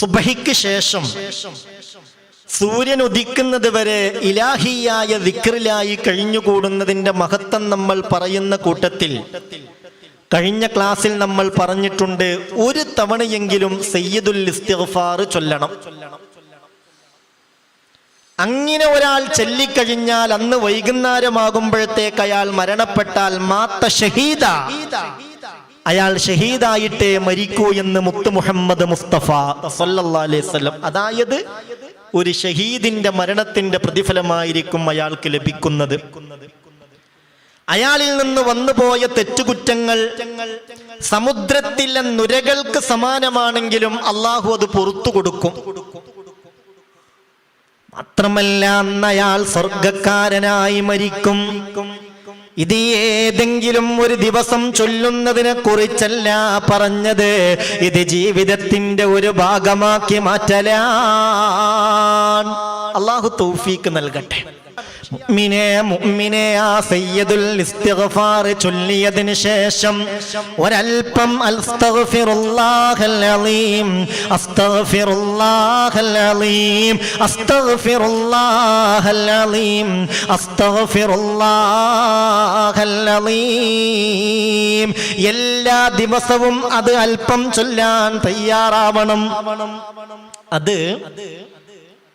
സുബഹിക്ക് ശേഷം സൂര്യൻ ഉദിക്കുന്നത് വരെ ഇലാഹിയായ വിക്രിലായി കഴിഞ്ഞുകൂടുന്നതിന്റെ മഹത്വം നമ്മൾ പറയുന്ന കൂട്ടത്തിൽ കഴിഞ്ഞ ക്ലാസ്സിൽ നമ്മൾ പറഞ്ഞിട്ടുണ്ട് ഒരു തവണയെങ്കിലും സയ്യിദുൽ ഇസ്തിഗ്ഫാർ ചൊല്ലണം. അങ്ങനെ ഒരാൾ ചൊല്ലിക്കഴിഞ്ഞാൽ അന്ന് വൈകുന്നേരമാകുമ്പോഴത്തേക്ക് അയാൾ മരണപ്പെട്ടാൽ മാത്ത ഷഹീദ. അയാൾ ഷഹീദായിട്ടേ മരിക്കൂ എന്ന് മുത്ത് മുഹമ്മദ് മുസ്തഫ സല്ലല്ലാഹു അലൈഹി അതായത് ഒരു ഷഹീദിന്റെ മരണത്തിന്റെ പ്രതിഫലമായിരിക്കും അയാൾക്ക് ലഭിക്കുന്നത്. അയാളിൽ നിന്ന് വന്നുപോയ തെറ്റുകുറ്റങ്ങൾ സമുദ്രത്തിലെ നുരകൾക്ക് സമാനമാണെങ്കിലും അള്ളാഹു അത് പുറത്തു കൊടുക്കും. മാത്രമല്ല അന്നയാൾ സ്വർഗക്കാരനായി മരിക്കും. ഇത് ഏതെങ്കിലും ഒരു ദിവസം ചൊല്ലുന്നതിനെ കുറിച്ചല്ല പറഞ്ഞത്. ഇത് ജീവിതത്തിന്റെ ഒരു ഭാഗമാക്കി മാറ്റലാൻ അള്ളാഹു തൗഫീക്ക് നൽകട്ടെ. മുഅ്മിനെ മുഅ്മിനെ ആ സയ്യിദുൽ ഇസ്തിഗ്ഫാർ ചൊല്ലിയതിന് ശേഷം ഒരൽപ്പം അസ്തഗ്ഫിറുല്ലാഹൽ അലീം അസ്തഗ്ഫിറുല്ലാഹൽ അലീം അസ്തഗ്ഫിറുല്ലാഹൽ അലീം അസ്തഗ്ഫിറുല്ലാഹൽ അലീം എല്ലാ ദിവസവും അത് അല്പം ചൊല്ലാൻ തയ്യാറാവണം. അത്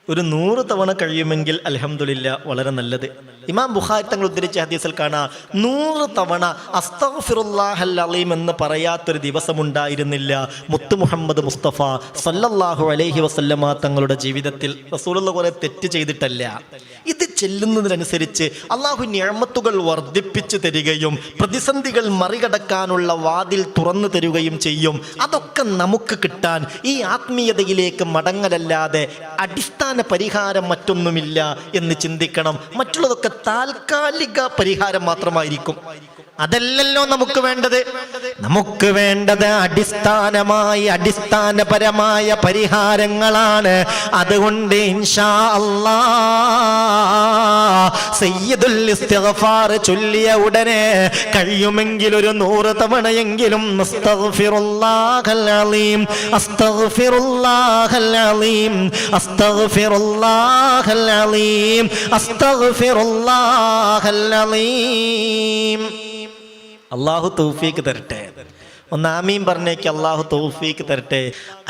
ഒരു നൂറ് തവണ കഴിയുമെങ്കിൽ അലഹമുല്ല വളരെ നല്ലത്. ഇമാം ബുഖാരി തങ്ങൾ ഉദ്ധരിച്ച ഹദീസിൽ കാണാം നൂറ് തവണ അസ്തഫിറുല്ലാഹല്ലീം എന്ന് പറയാത്തൊരു ദിവസമുണ്ടായിരുന്നില്ല. മുത്തു മുഹമ്മദ് മുസ്തഫ സല്ലല്ലാഹു അലൈഹി വസല്ലമ തങ്ങളുടെ ജീവിതത്തിൽ റസൂലുള്ള കുറെ തെറ്റ് ചെയ്തിട്ടല്ല. ഇത് ചെല്ലുന്നതിനനുസരിച്ച് അള്ളാഹു ഞാമത്തുകൾ വർദ്ധിപ്പിച്ചു തരികയും പ്രതിസന്ധികൾ മറികടക്കാനുള്ള വാതിൽ തുറന്നു തരികയും ചെയ്യും. അതൊക്കെ നമുക്ക് കിട്ടാൻ ഈ ആത്മീയതയിലേക്ക് മടങ്ങലല്ലാതെ അടിസ്ഥാന പരിഹാരം മറ്റൊന്നുമില്ല എന്ന് ചിന്തിക്കണം. മറ്റുള്ളതൊക്കെ താൽക്കാലിക പരിഹാരം മാത്രമായിരിക്കും. അതല്ലല്ലോ നമുക്ക് വേണ്ടത്. നമുക്ക് വേണ്ടത് അടിസ്ഥാനമായി അടിസ്ഥാനപരമായ പരിഹാരങ്ങളാണ്. അതുകൊണ്ട് ഇൻഷാ അല്ലാ സയ്യിദുൽ ഇസ്തിഗ്ഫാർ ചൊല്ലിയ ഉടനെ കഴിയുമെങ്കിൽ ഒരു നൂറ് തവണയെങ്കിലും അസ്തഗ്ഫിറുല്ലാഹൽ അലീം അസ്തഗ്ഫിറുല്ലാഹൽ അലീം അസ്തഗ്ഫിറുല്ലാഹൽ അലീം അസ്തഗ്ഫിറുല്ലാഹൽ അലീം. അള്ളാഹു തൗഫീക്ക് തരട്ടെ. ഒന്ന് ആമീൻ പറഞ്ഞേക്ക് അള്ളാഹു തൗഫീക്ക് തരട്ടെ.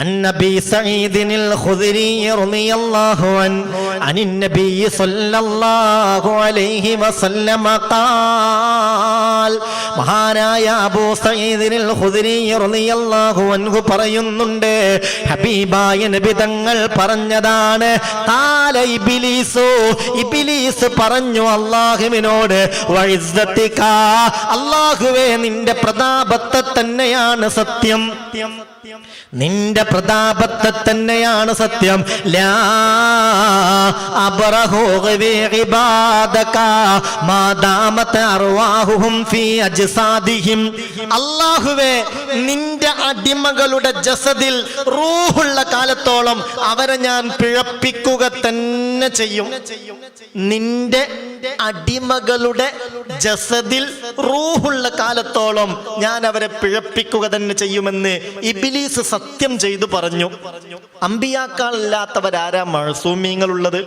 അന്നബി സഈദിനിൽ ഖുദരി റളിയല്ലാഹു അൻ അനിൻ നബി സല്ലല്ലാഹു അലൈഹി വസല്ലമ ഖാൽ. മഹാനായ അബൂ സഈദിനിൽ ഖുദരി റളിയല്ലാഹു അൻഹു പറയുന്നുണ്ട് ഹബീബായ നബി തങ്ങൾ പറഞ്ഞതാണ് ഖാല ഇബ്ലീസു ഇബ്ലീസ് പറഞ്ഞു അല്ലാഹുവിനോട് വഇസ്സതിക അല്ലാഹുവേ നിന്റെ പ്രതാപത്തെ തന്നെയാണ് സത്യം. നിന്റെ പ്രതാപത്തെ തന്നെയാണ് സത്യം. അല്ലാഹുവേ നിന്റെ അടിമകളുടെ ജസദിൽ റൂഹുള്ള കാലത്തോളം അവരെ ഞാൻ പിഴപ്പിക്കുക തന്നെ ചെയ്യും. നിന്റെ അടിമകളുടെ ജസദിൽ റൂഹുള്ള കാലത്തോളം ഞാൻ അവരെ പിഴപ്പിക്കുക തന്നെ ചെയ്യുമെന്ന് ഇബിലീസ് സത്യം ചെയ്തു പറഞ്ഞു. അമ്പിയാക്കാളില്ലാത്തവരാരാ മഴസൂമ്യങ്ങളുള്ളത്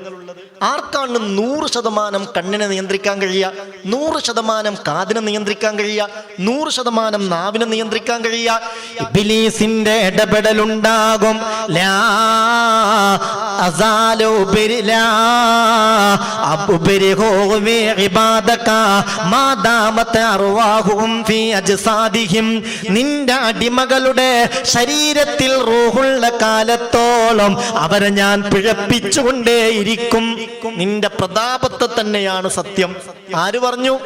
ആർക്കാണ് നൂറ് ശതമാനം കണ്ണിനെ നിയന്ത്രിക്കാൻ കഴിയുക? നൂറ് ശതമാനം കാതിനെ നിയന്ത്രിക്കാൻ കഴിയുക? നൂറ് ശതമാനം നാവിനെ നിയന്ത്രിക്കാൻ കഴിയുക? ഇടപെടലുണ്ടാകും. നിന്റെ അടിമകളുടെ ശരീരത്തിൽ റൂഹുള്ള കാലത്തോളം അവരെ ഞാൻ പിഴപ്പിച്ചുകൊണ്ടേയിരിക്കും. നിന്റെ പ്രതാപത്തെ തന്നെയാണ് സത്യം. ആര് പറഞ്ഞു?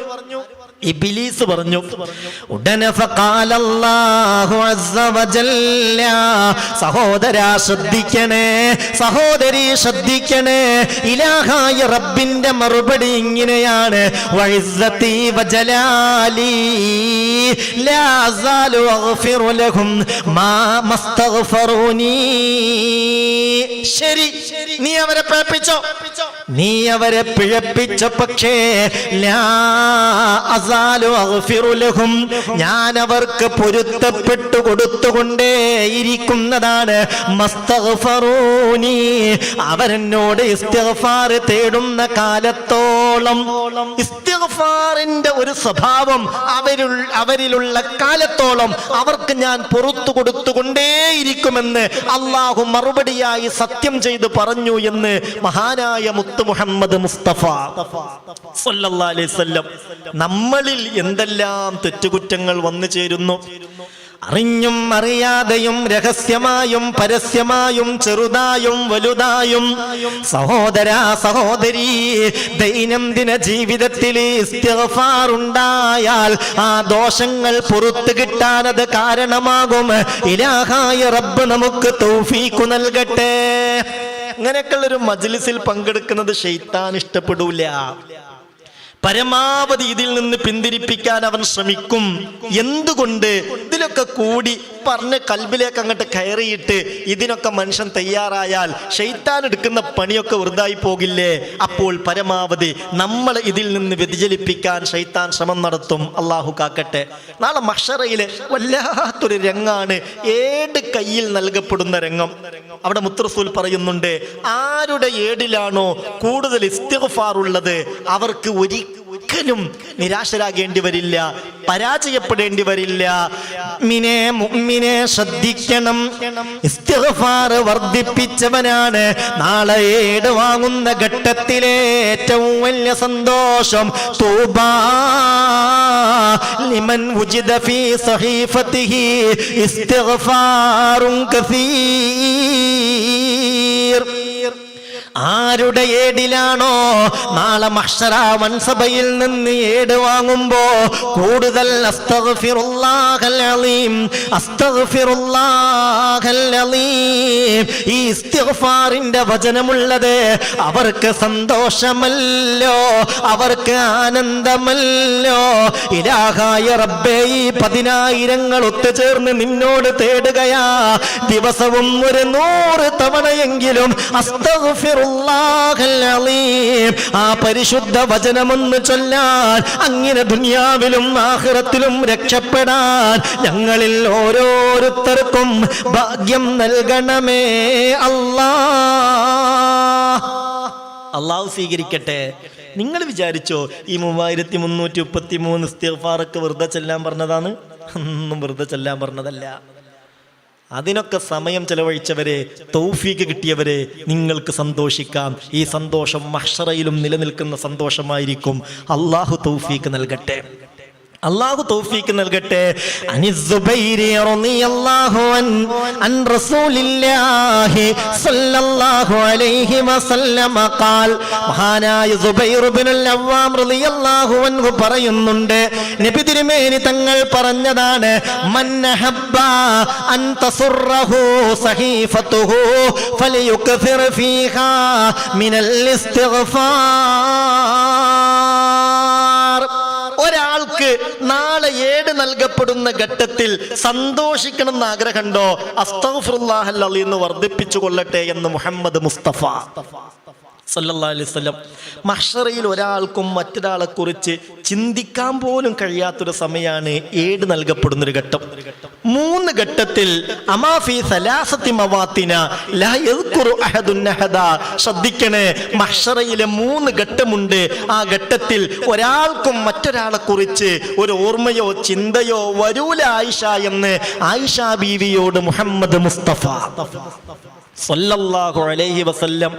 ഇബിലീസ് പറഞ്ഞു ഉടനെ സഹോദരാ ശ്രദ്ധിക്കണേ സഹോദരി ശ്രദ്ധിക്കണേ. ഇലാഹായ റബ്ബിന്റെ മറുപടി ഇങ്ങനെയാണ്. ശരി നീ അവരെ പേപ്പിച്ചോ നീ അവരെ പിഴപ്പിച്ച പക്ഷേ ലാ. ഞാൻ അവർക്ക് പൊരുത്തപ്പെട്ടു കൊടുത്തുകൊണ്ടേ ഇരിക്കുന്നതാണ്. അവരെന്നോട് ഇസ്തിഗ്ഫാർ തേടുന്ന കാലത്തോളം ഇസ്തഫാറിന്റെ ഒരു സ്വഭാവം അവരിൽ അവരിലുള്ള കാലത്തോളം അവർക്ക് ഞാൻ പുറത്തു കൊടുത്തുകൊണ്ടേയിരിക്കുമെന്ന് അള്ളാഹു മറുപടിയായി സത്യം ചെയ്തു പറഞ്ഞു എന്ന് മഹാനായ മുത്ത് മുഹമ്മദ് മുസ്തഫ. നമ്മൾ നമ്മളിൽ എന്തെല്ലാം തെറ്റുകുറ്റങ്ങൾ വന്നു ചേരുന്നു? അറിഞ്ഞും അറിയാതെയും രഹസ്യമായും പരസ്യമായും ചെറുതായും വലുതായും സഹോദര സഹോദരി ദൈനംദിന ജീവിതത്തിൽ ഉണ്ടായാൽ ആ ദോഷങ്ങൾ പുറത്തു കിട്ടാനത് കാരണമാകും. ഇലാഹായ റബ്ബ് നമുക്ക് തൗഫീക്കു നൽകട്ടെ. ഒരു മജ്ലിസിൽ പങ്കെടുക്കുന്നത് ഷെയ്ത്താൻ ഇഷ്ടപ്പെടൂല. പരമാവധി ഇതിൽ നിന്ന് പിന്തിരിപ്പിക്കാൻ അവൻ ശ്രമിക്കും. എന്തുകൊണ്ട് ഇതിലൊക്കെ കൂടി പറഞ്ഞ് കൽബിലേക്ക് അങ്ങോട്ട് കയറിയിട്ട് ഇതിനൊക്കെ മനുഷ്യൻ തയ്യാറായാൽ ഷെയ്ത്താൻ എടുക്കുന്ന പണിയൊക്കെ വൃതായി പോകില്ലേ? അപ്പോൾ പരമാവധി നമ്മൾ ഇതിൽ നിന്ന് വ്യതിചലിപ്പിക്കാൻ ഷെയ്ത്താൻ ശ്രമം നടത്തും. അള്ളാഹു കാക്കട്ടെ. നാളെ മഷറയിലെ വല്ലാത്തൊരു രംഗാണ്. ഏട് കയ്യിൽ നൽകപ്പെടുന്ന രംഗം. അവിടെ മുത്രസൂൽ പറയുന്നുണ്ട് ആരുടെ ഏടിലാണോ കൂടുതൽ ഇസ്തിഗ്ഫാർ ഉള്ളത് അവർക്ക് ഒരിക്കലും നിരാശരാകേണ്ടി വരില്ല പരാജയപ്പെടേണ്ടി വരില്ല. മിനെ മുഅ്മിനെ ശ്രദ്ധിക്കണം. ഇസ്തിഗ്ഫാർ വർദ്ധിപ്പിച്ചവനാണ്. നാളെ ഏട് വാങ്ങുന്ന ഘട്ടത്തിലെ ഏറ്റവും വലിയ സന്തോഷം. തൂബാ ലിമൻ ഉജിദ ഫീ സഹീഫത്തിഹി ഇസ്തിഗ്ഫാറുൻ കസീർ. ആരുടെ ഏടിലാണോ? നാളെ മഹ്ഷറ വൻസഭയിൽ നിന്ന് ഏട് വാങ്ങുമ്പോ കൂടുതൽ ഈ വചനമുള്ളത് അവർക്ക് സന്തോഷമല്ലോ അവർക്ക് ആനന്ദമല്ലോ. ഇലാഹായ റബ്ബേ ഈ പതിനായിരങ്ങൾ ഒത്തുചേർന്ന് നിന്നോട് തേടുകയാ. ദിവസവും ഒരു നൂറ് തവണയെങ്കിലും അസ്തഗ്ഫിറുല്ലാഹൽ അലീം ആ പരിശുദ്ധ വചനമൊന്ന് ചൊല്ലാൻ അങ്ങനെ ദുനിയാവിലും ആഖിറത്തിലും രക്ഷപ്പെടാൻ ഞങ്ങളിൽ ഓരോരുത്തർക്കും ഭാഗ്യം നൽകണമേ അല്ലാ. അള്ളാഹു സ്വീകരിക്കട്ടെ. നിങ്ങൾ വിചാരിച്ചോ ഈ മൂവായിരത്തി മുന്നൂറ്റി മുപ്പത്തി മൂന്ന് ഇസ്തിഗ്ഫാറൊക്കെ വെറുതെ ചെല്ലാൻ പറഞ്ഞതാണ്? ഒന്നും വെറുതെ ചെല്ലാൻ പറഞ്ഞതല്ല. അതിനൊക്കെ സമയം ചെലവഴിച്ചവരെ തൗഫീക്ക് കിട്ടിയവരെ നിങ്ങൾക്ക് സന്തോഷിക്കാം. ഈ സന്തോഷം മഹ്ഷറയിലും നിലനിൽക്കുന്ന സന്തോഷമായിരിക്കും. അള്ളാഹു തൗഫീക്ക് നൽകട്ടെ. അള്ളാഹു തൗഫീക്ക് നൽകട്ടെ. അനി സുബൈരി റളിയല്ലാഹു അൻ അൻ അലൈഹി വസല്ലമ ഖാൽ. മഹാനായ സുബൈർ അവ്വാം റളിയല്ലാഹു അൻഹു പറയുന്നുണ്ട് നബി തിരുമേനി തങ്ങൾ പറഞ്ഞതാണ് മൻ അൻ ഫീഹാ മിനൽ ഇസ്തിഗ്ഫാർ. നാളെ ഏട് നൽകപ്പെടുന്ന ഘട്ടത്തിൽ സന്തോഷിക്കണം എന്ന് ആഗ്രഹമുണ്ടോ അസ്തഫുല്ലാഹല്ലി എന്ന് വർദ്ധിപ്പിച്ചു കൊള്ളട്ടെ എന്ന് മുഹമ്മദ് മുസ്തഫ. വസല്ലം മഹ്ഷറയിൽ ഒരാൾക്കും മറ്റൊരാളെ കുറിച്ച് ചിന്തിക്കാൻ പോലും കഴിയാത്തൊരു സമയമാണ് ഏട് നൽകപ്പെടുന്നൊരു ഘട്ടം. മൂന്ന് ഘട്ടത്തിൽ അമാഫി സലാസത്തി ശ്രദ്ധിക്കണേ മഷറയിലെ മൂന്ന് ഘട്ടമുണ്ട്. ആ ഘട്ടത്തിൽ ഒരാൾക്കും മറ്റൊരാളെ കുറിച്ച് ഒരു ഓർമ്മയോ ചിന്തയോ വരൂല ആയിഷ എന്ന് ആയിഷ ബീവിയോട് മുഹമ്മദ് മുസ്തഫ. സല്ലല്ലാഹു അലൈഹി വസല്ലം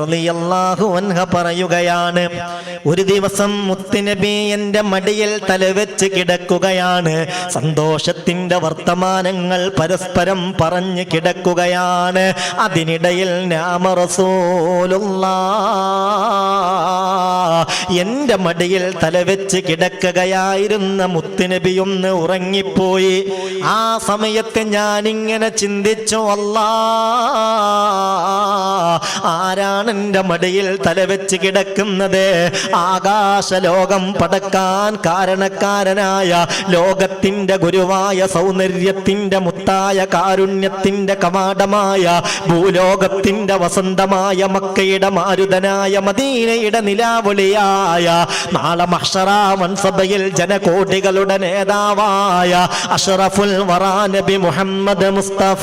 റളിയല്ലാഹു അൻഹ പറയുകയാണ് ഒരു ദിവസം മുത്തുനബി എന്റെ മടിയിൽ തലവെച്ച് കിടക്കുകയാണ് സന്തോഷത്തിന്റെ വർത്തമാനങ്ങൾ പരസ്പരം പറഞ്ഞു കിടക്കുകയാണ് അതിനിടയിൽ നാമ റസൂലുള്ള എന്റെ മടിയിൽ തലവെച്ച് കിടക്കുകയായിരുന്ന മുത്തുനബി ഒന്ന് ഉറങ്ങിപ്പോയി. ആ സമയത്ത് ഞാനിങ്ങനെ ചിന്തിച്ചു അല്ല ആരാണ് എന്റെ മടിയിൽ തലവെച്ച് കിടക്കുന്നത്? ആകാശലോകം പടക്കാൻ കാരണക്കാരനായ ലോകത്തിന്റെ ഗുരുവായ സൗന്ദര്യത്തിന്റെ മുത്തായ കാരുണ്യത്തിന്റെ കവാടമായ ഭൂലോകത്തിന്റെ വസന്തമായ മക്കയുടെ മാരുതനായ മദീനയുടെ നിലാവളിയായ നാളെ മഹ്ഷറ മൻസഭയിൽ ജനകോടികളുടെ നേതാവായ അഷറഫുൽ വറാനബി മുഹമ്മദ് മുസ്തഫ.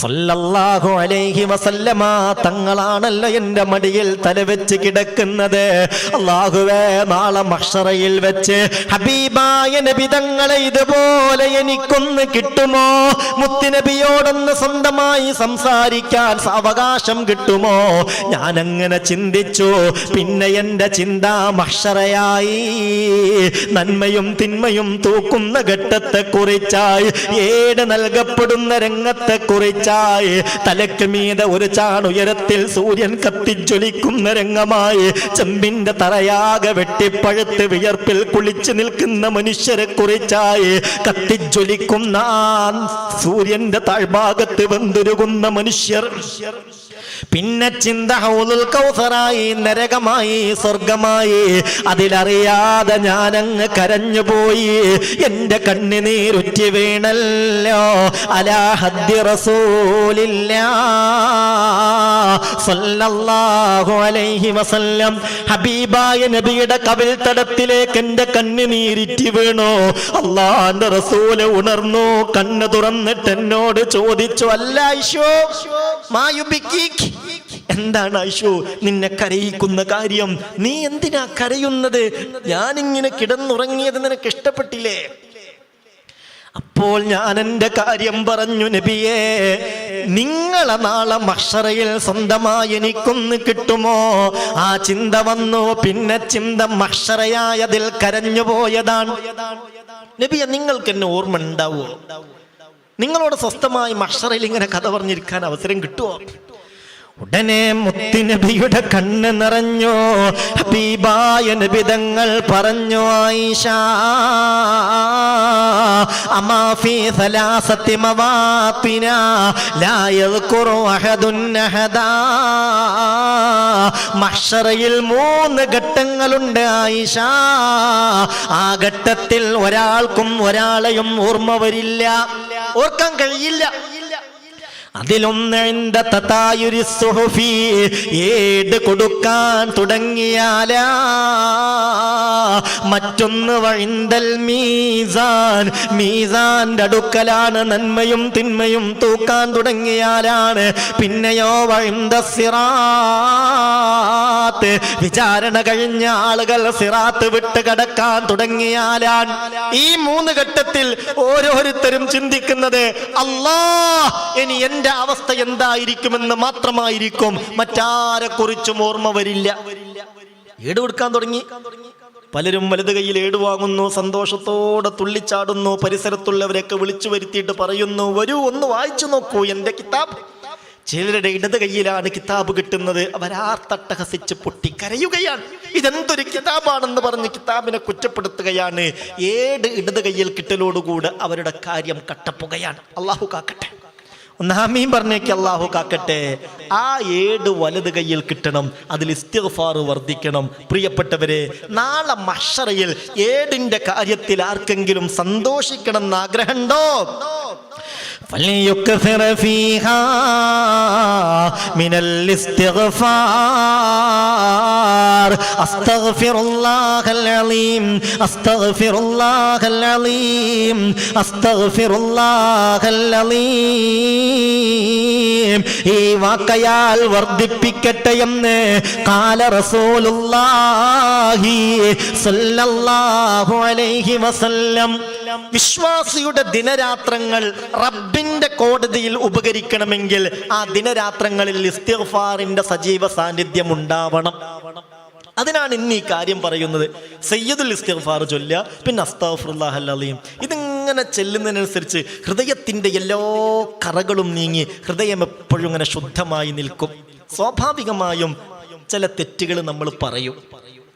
സല്ലല്ലാഹു അലൈഹി വസല്ലമ തങ്ങളാണല്ലോ എന്റെ മടിയിൽ തലവെച്ച് കിടക്കുന്നത്. അള്ളാഹുവേ നാളെ മക്ഷറയിൽ വെച്ച് ഹബീബായ നബി തങ്ങളെ ഇതുപോലെ എനിക്കൊന്ന് കിട്ടുമോ? മുത്തുനബിയോടൊന്ന് സ്വന്തമായി സംസാരിക്കാൻ അവകാശം കിട്ടുമോ? ഞാൻ അങ്ങനെ ചിന്തിച്ചു. പിന്നെ എന്റെ ചിന്ത മക്ഷറയായി നന്മയും തിന്മയും തൂക്കുന്ന ഘട്ടത്തെ കുറിച്ചായി ഏട് നൽകപ്പെടുന്ന രംഗത്തെ കുറിച്ചായി തലയ്ക്ക് മീത ഒരു ചാണുയരത്തിൽ സൂര്യൻ കത്തിജ്വലിക്കുന്ന രംഗമായി ചെമ്പിന്റെ തറയാകെ വെട്ടിപ്പഴുത്ത് വിയർപ്പിൽ കുളിച്ചു നിൽക്കുന്ന മനുഷ്യരെ കുറിച്ചായി. കത്തിജ്വലിക്കുന്ന സൂര്യന്റെ താഴ്ഭാഗത്ത് വെന്തുരുകുന്ന മനുഷ്യർ. പിന്നെ ചിന്ത ഹൗലുൽ കൗസറായി നരകമായി സ്വർഗമായി. അതിലറിയാതെ ഞാനങ്ങ് കരഞ്ഞുപോയി എന്റെ കണ്ണിനീരുറ്റി വീണല്ലോ. അലാഹദ്യ വസല്ലം. ഹബീബായ നബിയുടെ കവിൽ തടത്തിലേക്ക് എന്റെ കണ്ണിനീരിറ്റി വീണു. അള്ളാന്റെ റസൂൽ ഉണർന്നു. കണ്ണ് തുറന്നിട്ട് എന്നോട് ചോദിച്ചു അല്ല മായുബിക്കി എന്താണ് ഐഷു നിന്നെ കരയിക്കുന്ന കാര്യം? നീ എന്തിനാ കരയുന്നത്? ഞാനിങ്ങനെ കിടന്നുറങ്ങിയത് നിനക്ക് ഇഷ്ടപ്പെട്ടില്ലേ? അപ്പോൾ ഞാൻ എന്റെ കാര്യം പറഞ്ഞു നബിയേ നിങ്ങളെ നാളെ മഷറയിൽ സ്വന്തമായി എനിക്കൊന്ന് കിട്ടുമോ? ആ ചിന്ത വന്നു പിന്നെ ചിന്ത മഷറയായതിൽ കരഞ്ഞു പോയതാണ്. നബിയെ നിങ്ങൾക്ക് എന്നെ ഓർമ്മ ഉണ്ടാവുമോ നിങ്ങളോട് സ്വസ്ഥമായി മഷറയിൽ ഇങ്ങനെ കഥ പറഞ്ഞിരിക്കാൻ അവസരം കിട്ടുമോ ഉടനെ മുത്തിനബിയുടെ കണ്ണ് നിറഞ്ഞോ. ഹബീബായ നബിതങ്ങൾ പറഞ്ഞു ആയിഷ അമാഫി സലാസത്തി മവാത്തിന ലാ യദ്കുറു മഷറയിൽ മൂന്ന് ഘട്ടങ്ങളുണ്ട് ആയിഷ. ആ ഘട്ടത്തിൽ ഒരാൾക്കും ഒരാളെയും ഓർമ്മ വരില്ല. ഓർക്കാൻ കഴിയില്ല. അതിലൊന്ന് തത്തായുരി തതായുരി സുഹുഫി ഏട് കൊടുക്കാൻ തുടങ്ങിയാല. മറ്റൊന്ന് വഴിന്തൽ മീസാൻ. മീസാന്റെ അടുക്കലാണ് നന്മയും തിന്മയും തൂക്കാൻ തുടങ്ങിയാലാണ്. പിന്നെയോ വഴിന്ത സിറാത്ത്. വിചാരണ കഴിഞ്ഞ ആളുകൾ സിറാത്ത് വിട്ട് കടക്കാൻ തുടങ്ങിയാലാണ് ഈ മൂന്ന് ഘട്ടത്തിൽ ഓരോരുത്തരും ചിന്തിക്കുന്നത് അല്ലാ ഇനി എന്റെ അവസ്ഥ എന്തായിരിക്കുമെന്ന് മാത്രമായിരിക്കും. മറ്റാരെ കുറിച്ചും ഓർമ്മ വരില്ല. ഏട് കൊടുക്കാൻ തുടങ്ങി. പലരും വലത് കയ്യിൽ ഏട് വാങ്ങുന്നു സന്തോഷത്തോടെ തുള്ളിച്ചാടുന്നു പരിസരത്തുള്ളവരെയൊക്കെ വിളിച്ചു വരുത്തിയിട്ട് പറയുന്നു വരൂ ഒന്ന് വായിച്ചു നോക്കൂ എന്റെ കിതാബ്. ചിലരുടെ ഇടത് കയ്യിലാണ് കിതാബ് കിട്ടുന്നത്. അവരാർത്തട്ടഹസിച്ച് പൊട്ടിക്കരയുകയാണ്. ഇതെന്തൊരു കിതാബാണെന്ന് പറഞ്ഞ് കിതാബിനെ കുറ്റപ്പെടുത്തുകയാണ്. ഏട് ഇടത് കയ്യിൽ കിട്ടലോടുകൂടെ അവരുടെ കാര്യം കട്ടപ്പുകയാണ്. അള്ളാഹു കാക്കട്ടെ. ഒന്നാമീൻ പറഞ്ഞേക്ക് അള്ളാഹു കാക്കട്ടെ. ആ ഏട് വലത് കയ്യിൽ കിട്ടണം അതിൽ ഇസ്തിഗ്ഫാർ വർദ്ധിക്കണം. പ്രിയപ്പെട്ടവരെ നാളെ മഷറയിൽ ഏടിന്റെ കാര്യത്തിൽ ആർക്കെങ്കിലും സന്തോഷിക്കണം എന്ന് ആഗ്രഹമുണ്ടോ? فليكثر فيها من الاستغفار استغفر الله العظيم استغفر الله العظيم استغفر الله العظيم ഈ വാക്കയാൽ വർദ്ധിപ്പിക്കട്ടെ എന്ന് കാല റസൂലുള്ളാഹി സല്ലല്ലാഹു അലൈഹി വസല്ലം വിശ്വാസിയുടെ ദിനരാത്രങ്ങൾ റബ്ബിന്റെ കോടതിയിൽ ഉപകരിക്കണമെങ്കിൽ ആ ദിനരാത്രങ്ങളിൽ ഇസ്തിഫാറിന്റെ സജീവ സാന്നിധ്യം ഉണ്ടാവണം. അതിനാണ് ഇന്ന് ഈ കാര്യം പറയുന്നത്. സയ്യദുൽ ഇസ്തിഫാർ ചൊല്ലുക പിന്നെ അസ്താഫുല്ലാഹ് അലീം ഇതിങ്ങനെ ചെല്ലുന്നതിനനുസരിച്ച് ഹൃദയത്തിന്റെ എല്ലാ കറകളും നീങ്ങി ഹൃദയം എപ്പോഴും ഇങ്ങനെ ശുദ്ധമായി നിൽക്കും. സ്വാഭാവികമായും ചില തെറ്റുകൾ നമ്മൾ പറയും.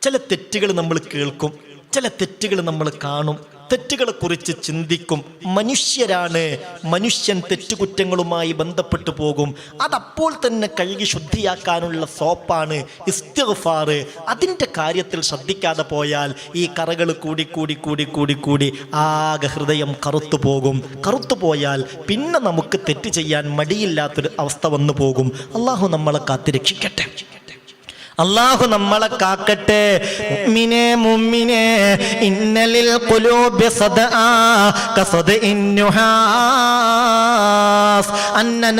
ചില തെറ്റുകൾ നമ്മൾ കേൾക്കും. ചില തെറ്റുകൾ നമ്മൾ കാണും. തെറ്റുകളെ കുറിച്ച് ചിന്തിക്കും. മനുഷ്യരാണ്. മനുഷ്യൻ തെറ്റുകുറ്റങ്ങളുമായി ബന്ധപ്പെട്ടു പോകും. അതപ്പോൾ തന്നെ കഴുകി ശുദ്ധിയാക്കാനുള്ള സോപ്പാണ് ഇസ്തിഗ്ഫാർ. അതിന്റെ കാര്യത്തിൽ ശ്രദ്ധിക്കാതെ പോയാൽ ഈ കറകൾ കൂടി കൂടി കൂടി കൂടി കൂടി ആകെ ഹൃദയം കറുത്തു പോകും. കറുത്തു പോയാൽ പിന്നെ നമുക്ക് തെറ്റ് ചെയ്യാൻ മടിയില്ലാത്തൊരു അവസ്ഥ വന്നു പോകും. അള്ളാഹു നമ്മളെ കാത്തിരക്ഷിക്കട്ടെ അള്ളാഹു നമ്മളെ കാക്കട്ടെ. മുമ്മിനെ മുമ്മിനെ ഇന്നലിൽ കുലൂബി സദ ആ കസദ ഇന്നുഹാസ് അന്ന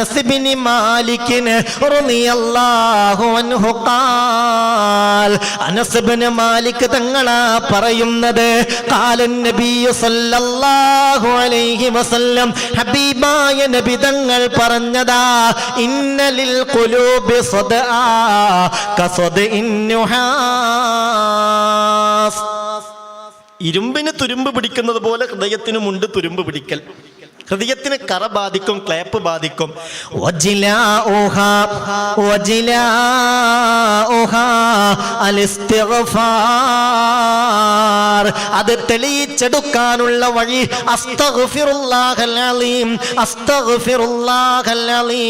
മാലിക് തങ്ങളാ പറയുന്നത് കാലൻ സല്ലല്ലാഹു അലൈഹി വസല്ലം ഹബീബായ നബി തങ്ങൾ പറഞ്ഞതാ ഇന്നലിൽ ഖുലൂബി കസദ് ഇരുമ്പിന് തുരുമ്പ് പിടിക്കുന്നത് പോലെ ഹൃദയത്തിനുമുണ്ട് തുരുമ്പ് പിടിക്കൽ. ഹൃദയത്തിന് കറ ബാധിക്കും ക്ലേപ്പ് ബാധിക്കും. അത് തെളിയിച്ചെടുക്കാനുള്ള വഴി.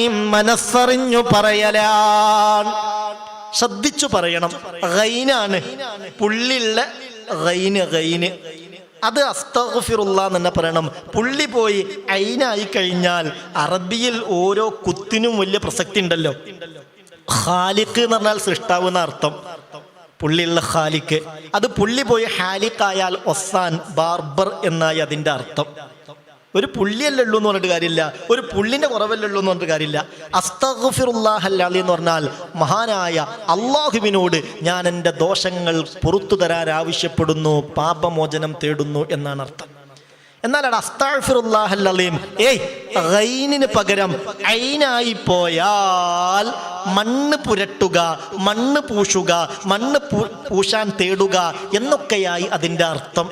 മനസ്സറിഞ്ഞു പറയലാണ്. ശ്രദ്ധിച്ചു പറയണം. ഗൈനാണ്. പുള്ളിയുള്ള ഗൈന് ഗൈന്. അത് അസ്തഫിറുള്ള എന്ന് പറയണം. പുള്ളി പോയി അയിനായി കഴിഞ്ഞാൽ അറബിയിൽ ഓരോ കുത്തിനും വലിയ പ്രസക്തി ഉണ്ടല്ലോ. ഖാലിഖ് എന്ന് പറഞ്ഞാൽ സൃഷ്ടാവ് എന്ന അർത്ഥം. പുള്ളിയുള്ള ഖാലിക്ക് അത് പുള്ളി പോയി ഹാലിക്കായാൽ ഒസാൻ ബാർബർ എന്നായി അതിന്റെ അർത്ഥം. ഒരു പുള്ളിയല്ലേ ഉള്ളൂ എന്ന് പറഞ്ഞിട്ട് കാര്യമില്ല. ഒരു പുള്ളിന്റെ കുറവല്ലേ ഉള്ളൂ എന്ന് പറഞ്ഞിട്ട് കാര്യമില്ല. അസ്തഗ്ഫിറുല്ലാഹല്ലി എന്ന് പറഞ്ഞാൽ മഹാനായ അള്ളാഹുവിനോട് ഞാൻ എന്റെ ദോഷങ്ങൾ പുറത്തു തരാൻ ആവശ്യപ്പെടുന്നു പാപമോചനം തേടുന്നു എന്നാണ് അർത്ഥം. അവിടെ അസ്താഫിറുല്ലാഹല്ലീം ഏയ് റൈനിന് പകരം ഐനായി പോയാൽ മണ്ണ് പുരട്ടുക മണ്ണ് പൂശുക മണ്ണ് പൂശാൻ തേടുക എന്നൊക്കെയായി അതിന്റെ അർത്ഥം.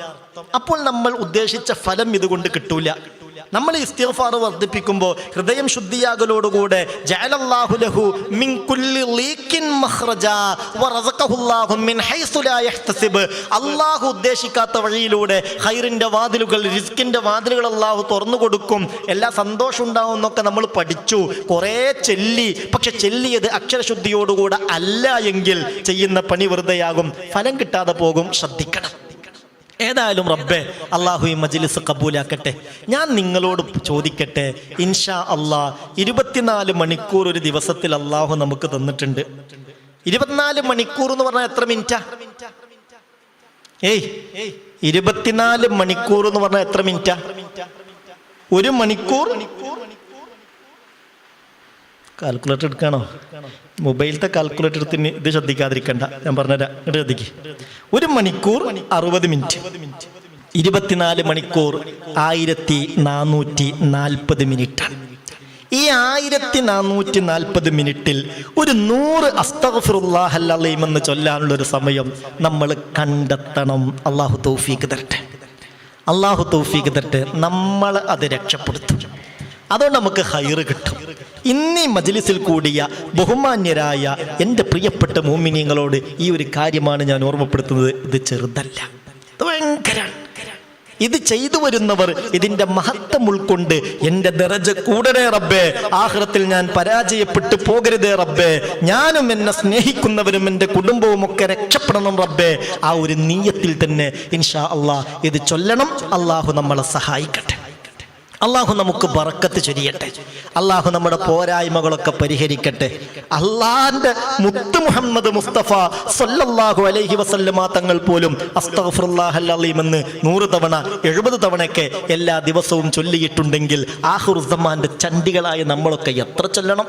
അപ്പോൾ നമ്മൾ ഉദ്ദേശിച്ച ഫലം ഇതുകൊണ്ട് കിട്ടൂല. നമ്മൾ ഇസ്തിഗ്ഫാർ വർദ്ധിപ്പിക്കുമ്പോൾ ഹൃദയം ശുദ്ധിയാകലോടുകൂടെ ലഹു മിൻ കുല്ലി വറസഖഹുല്ലാഹു മിൻ ഹൈസു ലാ യഹ്തസിബ്. അല്ലാഹു ഉദ്ദേശിക്കാത്ത വഴിയിലൂടെ ഖൈറിന്റെ വാതിലുകൾ റിസ്കിന്റെ വാതിലുകൾ അല്ലാഹു തുറന്നു കൊടുക്കും. എല്ലാ സന്തോഷം ഉണ്ടാവും എന്നൊക്കെ നമ്മൾ പഠിച്ചു. കുറേ ചെല്ലി. പക്ഷെ ചെല്ലിയത് അക്ഷരശുദ്ധിയോടുകൂടെ അല്ല എങ്കിൽ ചെയ്യുന്ന പണി വെറുതെയാകും. ഫലം കിട്ടാതെ പോകും. ശ്രദ്ധിക്കണം. ഏതായാലും റബ്ബെ അള്ളാഹു ഈ മജ്ലിസ് കബൂലാക്കട്ടെ. ഞാൻ നിങ്ങളോട് ചോദിക്കട്ടെ ഇൻഷാ അള്ളാഹ് ഇരുപത്തിനാല് മണിക്കൂർ ഒരു ദിവസത്തിൽ അള്ളാഹു നമുക്ക് തന്നിട്ടുണ്ട്. ഇരുപത്തിനാല് മണിക്കൂർ എന്ന് പറഞ്ഞാൽ എത്ര മിനിറ്റാ? ഏയ് ഇരുപത്തിനാല് മണിക്കൂർ എന്ന് പറഞ്ഞാൽ എത്ര മിനിറ്റാ? ഒരു മണിക്കൂർ? കാൽക്കുലേറ്റർ എടുക്കാണോ? മൊബൈലത്തെ കാൽക്കുലേറ്റർ എടുത്തിന് ഇത് ശ്രദ്ധിക്കാതിരിക്കണ്ട. ഞാൻ പറഞ്ഞുതരാം. ഇങ്ങോട്ട് ശ്രദ്ധിക്ക്. ഒരു മണിക്കൂർ അറുപത് മിനിറ്റ്. ഇരുപത്തിനാല് മണിക്കൂർ ആയിരത്തി നാനൂറ്റി നാൽപ്പത് മിനിറ്റാണ് ഈ ആയിരത്തി നാനൂറ്റി നാൽപ്പത് മിനിറ്റിൽ ഒരു നൂറ് അസ്തഫിറുല്ലാഹല്ലീം എന്ന് ചൊല്ലാനുള്ള ഒരു സമയം നമ്മൾ കണ്ടെത്തണം. അള്ളാഹു തൗഫീഖ് തരട്ടെ. അള്ളാഹു തൗഫീഖ് തരട്ടെ. നമ്മൾ അത് രക്ഷപ്പെടുത്തും. അതുകൊണ്ട് നമുക്ക് ഹൈറ് കിട്ടും. ഇന്നീ മജ്ലിസിൽ കൂടിയ ബഹുമാന്യരായ എന്റെ പ്രിയപ്പെട്ട മോമിനിയങ്ങളോട് ഈ ഒരു കാര്യമാണ് ഞാൻ ഓർമ്മപ്പെടുത്തുന്നത്. ഇത് ചെറുതല്ല. ഇത് ഇത് ചെയ്തു വരുന്നവർ ഇതിന്റെ മഹത്വം ഉൾക്കൊണ്ട് എന്റെ ദറജ കൂടണേ റബ്ബേ. ആഹ്റത്തിൽ ഞാൻ പരാജയപ്പെട്ടു പോകരുതേ റബ്ബേ. ഞാനും എന്നെ സ്നേഹിക്കുന്നവരും എന്റെ കുടുംബവും ഒക്കെ രക്ഷപ്പെടണം റബ്ബേ. ആ ഒരു നീയത്തിൽ തന്നെ ഇൻഷാ അള്ളാഹ് ഇത് ചൊല്ലണം. അള്ളാഹു നമ്മളെ സഹായിക്കട്ടെ. അള്ളാഹു നമുക്ക് ബറക്കത്ത് ചൊരിയട്ടെ. അള്ളാഹു നമ്മുടെ പോരായ്മകളൊക്കെ പരിഹരിക്കട്ടെ. അള്ളാഹിന്റെ മുത്ത് മുഹമ്മദ് മുസ്തഫ സൊല്ലാഹു അലൈഹി വസല്ലമ തങ്ങൾ പോലും അസ്തഫുല്ലാഹല്ലീമെന്ന് നൂറ് തവണ എഴുപത് തവണയൊക്കെ എല്ലാ ദിവസവും ചൊല്ലിയിട്ടുണ്ടെങ്കിൽ ആഹുറുസമാന്റെ ചണ്ടികളായ നമ്മളൊക്കെ എത്ര ചൊല്ലണം?